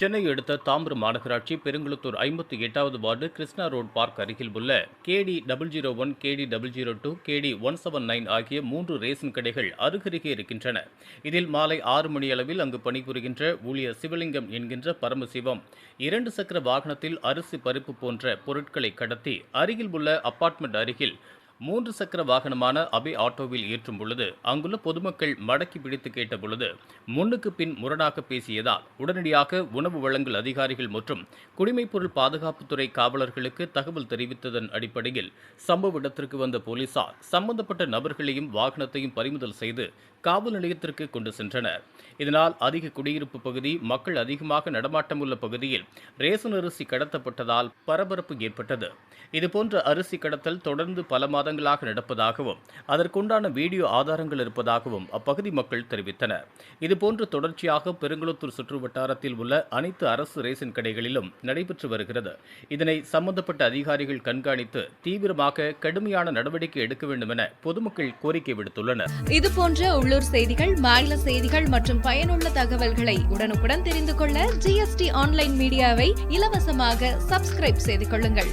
சென்னை அடுத்த தாம்பரம் மாநகராட்சி பெருங்குளத்தூர் ஐம்பத்தி எட்டாவது வார்டு கிருஷ்ணா ரோட் பார்க் அருகில் உள்ள KD double zero one KD double zero two KD one seven nine ஆகிய மூன்று ரேஷன் கடைகள் அருகருகே இருக்கின்றன. இதில் மாலை ஆறு மணியளவில் அங்கு பணிபுரிகின்ற ஊழியர் சிவலிங்கம் என்கின்ற பரமசிவம் இரண்டு சக்கர வாகனத்தில் அரிசி பருப்பு போன்ற பொருட்களை கடத்தி அருகில் உள்ள அபார்ட்மெண்ட் அருகில் மூன்று சக்கர வாகனமான அபி ஆட்டோவில் ஏற்றும் பொழுது அங்குள்ள பொதுமக்கள் மடக்கி பிடித்து கேட்ட பொழுது முன்னுக்கு பின் முரணாக பேசியதால் உடனடியாக உணவு வழங்கல் அதிகாரிகள் மற்றும் குடிமைப்பொருள் பாதுகாப்புத்துறை காவலர்களுக்கு தகவல் தெரிவித்ததன் அடிப்படையில் சம்பவ இடத்திற்கு வந்த போலீசார் சம்பந்தப்பட்ட நபர்களையும் வாகனத்தையும் பறிமுதல் செய்து காவல் நிலையத்திற்கு கொண்டு சென்றனர். இதனால் அதிக குடியிருப்பு பகுதி மக்கள் அதிகமாக நடமாட்டம் உள்ள பகுதியில் ரேசன் அரிசி கடத்தப்பட்டதால் பரபரப்பு ஏற்பட்டது. இதுபோன்ற அரிசி கடத்தல் தொடர்ந்து பல மாத மாதங்களாக நடப்பதாகவும் அதற்குண்டான வீடியோ ஆதாரங்கள் இருப்பதாகவும் அப்பகுதி மக்கள் தெரிவித்தனர். இதுபோன்று தொடர்ச்சியாக பெருங்குளத்தூர் சுற்று வட்டாரத்தில் உள்ள அனைத்து அரசு ரேஷன் கடைகளிலும் நடைபெற்று வருகிறது. இதனை சம்பந்தப்பட்ட அதிகாரிகள் கண்காணித்து தீவிரமாக கடுமையான நடவடிக்கை எடுக்க வேண்டும் என பொதுமக்கள் கோரிக்கை விடுத்துள்ளனர். இது போன்ற உள்ளூர் செய்திகள் மாநில செய்திகள் மற்றும் பயனுள்ள தகவல்களை உடனுக்குடன் தெரிந்து கொள்ள ஜிஎஸ்டி ஆன்லைன் மீடியாவை இலவசமாக சப்ஸ்கிரைப் செய்து கொள்ளுங்கள்.